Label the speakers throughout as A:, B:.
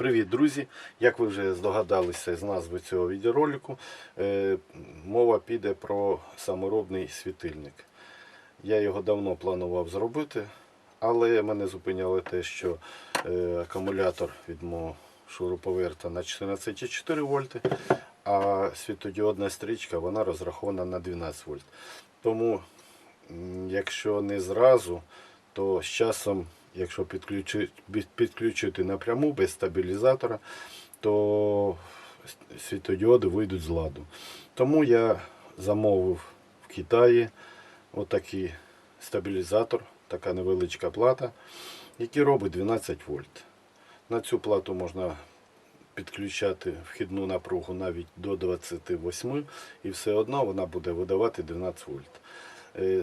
A: Привіт, друзі! Як ви вже здогадалися з назви цього відеоролику, е, мова піде про саморобний світильник. Я його давно планував зробити, але мене зупиняло те, що е, акумулятор від мого шуруповерта на 14,4 вольти, а світодіодна стрічка вона розрахована на 12 вольт. Тому, якщо не зразу, то з часом, якщо підключити, напряму без стабілізатора, то світодіоди вийдуть з ладу. Тому я замовив в Китаї отакий стабілізатор, така невеличка плата, який робить 12 вольт. На цю плату можна підключати вхідну напругу навіть до 28 і все одно вона буде видавати 12 вольт. Е,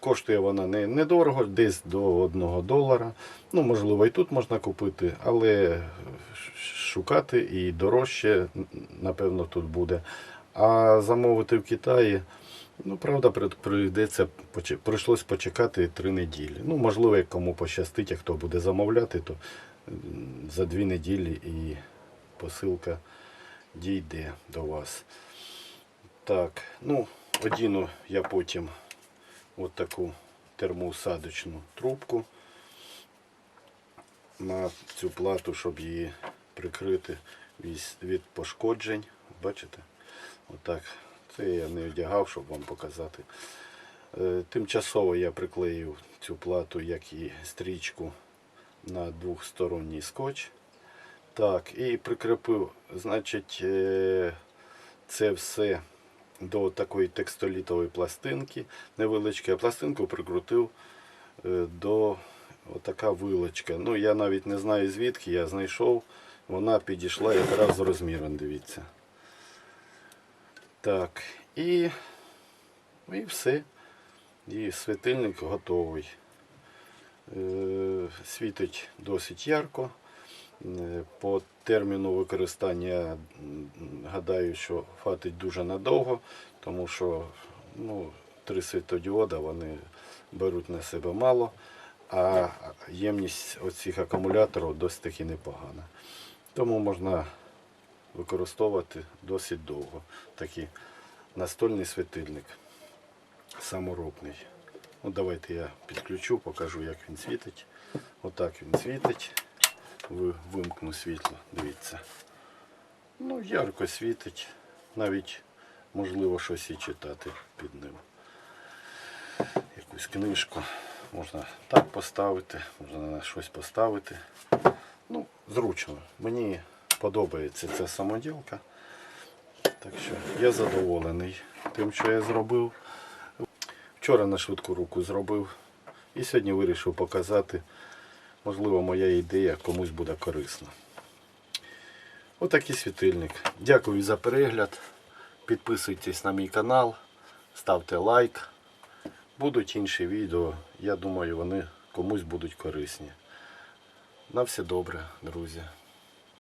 A: Коштує вона не, недорого, десь до 1 долара. Ну, можливо, і тут можна купити, але шукати і дорожче, напевно, тут буде. А замовити в Китаї, ну, правда, прийдеться, прийшлось почекати три неділі. Ну, можливо, як кому пощастить, а хто буде замовляти, то за дві неділі і посилка дійде до вас. Так, ну, одіну я потім от таку термоусадочну трубку на цю плату, щоб її прикрити від, пошкоджень. Бачите? Отак. Це я не одягав, щоб вам показати. Е, Тимчасово я приклеїв цю плату, як і стрічку на двохсторонній скотч. Так, і прикріпив, значить, е, це все до такої текстолітової пластинки невеличкої, а пластинку прикрутив е, до отака вилочка. Ну, я навіть не знаю звідки, я знайшов, вона підійшла якраз з розміром, дивіться. Так, і, і все. І світильник готовий. Е, Світить досить ярко. Е, По терміну використання гадаю, що хватить дуже надовго, тому що ну, три світодіода вони беруть на себе мало, а ємність оцих акумуляторів досить таки непогана. Тому можна використовувати досить довго. Такий настольний світильник саморобний. Ну, давайте я підключу, покажу, як він світить. Отак він світить. Ви- Вимкну світло, дивіться. Ну, ярко світить. Навіть можливо щось і читати під ним. Якусь книжку. Можна так поставити, можна на щось поставити. Ну, зручно. Мені подобається ця самоділка. Так що я задоволений тим, що я зробив. Вчора на швидку руку зробив і сьогодні вирішив показати. Можливо, моя ідея комусь буде корисна. Отакий світильник. Дякую за перегляд. Підписуйтесь на мій канал, ставте лайк. Будуть інші відео. Я думаю, вони комусь будуть корисні. На все добре, друзі.